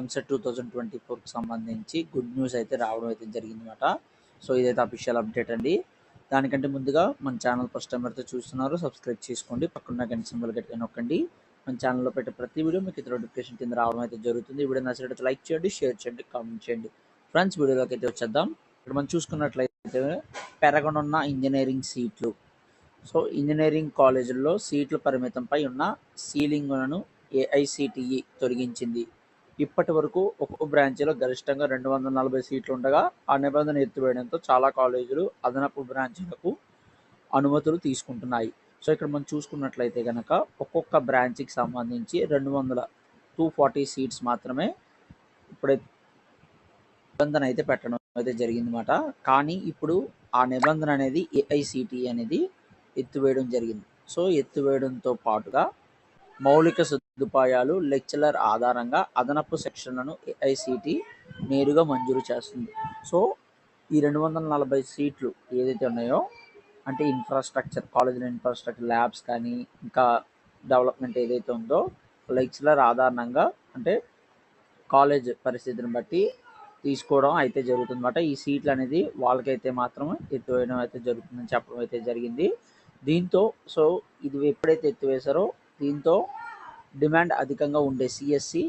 EAMCET two thousand twenty ఫోర్కి సంబంధించి good news అయితే రావడం అయితే జరిగిందన్నమాట. సో ఇదైతే అఫీషియల్ అప్డేట్ అండి. దానికంటే ముందుగా మన ఛానల్ ఫస్ట్ టైం అయితే చూస్తున్నారు సబ్స్క్రైబ్ చేసుకోండి. పక్కన గంట సింబల్ గట్టిగా నొక్కండి. మన ఛానల్లో పెట్టే ప్రతి వీడియో మీకు ఇతర నోటిఫికేషన్ కింద రావడం అయితే జరుగుతుంది. వీడియో నచ్చినట్లయితే లైక్ చేయండి షేర్ చేయండి కామెంట్ చేయండి. ఫ్రెండ్స్ వీడియోలోకి అయితే వచ్చేద్దాం. ఇక్కడ మనం చూసుకున్నట్లయితే పెరగనున్న ఇంజనీరింగ్ సీట్లు సో ఇంజనీరింగ్ కాలేజీల్లో సీట్ల పరిమితంపై ఉన్న సీలింగ్లను ఏఐసిటిఈ తొలగించింది. ఇప్పటి వరకు ఒక్కో బ్రాంచీలో గరిష్టంగా రెండు వందల నలభై సీట్లు ఉండగా ఆ నిబంధన ఎత్తివేయడంతో చాలా కాలేజీలు అదనపు బ్రాంచీలకు అనుమతులు తీసుకుంటున్నాయి. సో ఇక్కడ మనం చూసుకున్నట్లయితే కనుక ఒక్కొక్క బ్రాంచ్కి సంబంధించి రెండు వందల టూ ఫార్టీ సీట్స్ మాత్రమే ఇప్పుడు నిబంధన అయితే పెట్టడం అయితే జరిగిందన్నమాట. కానీ ఇప్పుడు ఆ నిబంధన అనేది ఏఐసిటి అనేది ఎత్తివేయడం జరిగింది. సో ఎత్తివేయడంతో పాటుగా మౌలిక సదుపాయాలు లెక్చరర్ ఆధారంగా అదనపు సెక్షన్లను ఏఐసిటి నేరుగా మంజూరు చేస్తుంది. సో ఈ రెండు వందల నలభై సీట్లు ఏదైతే ఉన్నాయో అంటే ఇన్ఫ్రాస్ట్రక్చర్ కాలేజీల ఇన్ఫ్రాస్ట్రక్చర్ ల్యాబ్స్ కానీ ఇంకా డెవలప్మెంట్ ఏదైతే ఉందో లెక్చరర్ ఆధారంగా అంటే కాలేజ్ పరిస్థితిని బట్టి తీసుకోవడం అయితే జరుగుతుందన్నమాట. ఈ సీట్లు అనేది వాళ్ళకైతే మాత్రం ఎత్తువేయడం అయితే జరుగుతుందని చెప్పడం అయితే జరిగింది. దీంతో సో ఇది ఎప్పుడైతే ఎత్తివేశారో దీంతో డిమాండ్ అధికంగా ఉండే సిఎస్సి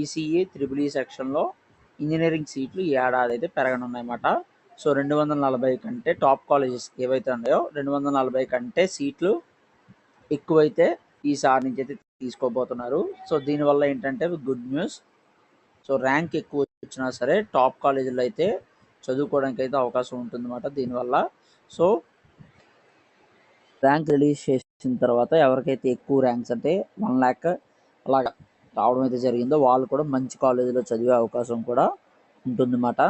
ఈసీఈ త్రిబుల్ e ఈ సెక్షన్లో ఇంజనీరింగ్ సీట్లు ఈ ఏడాది అయితే పెరగనున్నాయన్నమాట. సో రెండు వందల నలభై కంటే టాప్ కాలేజెస్ ఏవైతే ఉన్నాయో రెండు వందల నలభై కంటే సీట్లు ఎక్కువైతే ఈసారి నుంచి అయితే తీసుకోబోతున్నారు. సో దీనివల్ల ఏంటంటే గుడ్ న్యూస్. సో ర్యాంక్ ఎక్కువ వచ్చినా సరే టాప్ కాలేజీలో అయితే చదువుకోవడానికి అయితే అవకాశం ఉంటుందన్నమాట దీనివల్ల. సో ర్యాంక్ రిలీజ్ చేసి వచ్చిన తర్వాత ఎవరికైతే ఎక్కువ ర్యాంక్స్ అంటే వన్ ల్యాక్ అలాగా రావడం అయితే జరిగిందో వాళ్ళు కూడా మంచి కాలేజీలో చదివే అవకాశం కూడా ఉంటుందన్నమాట.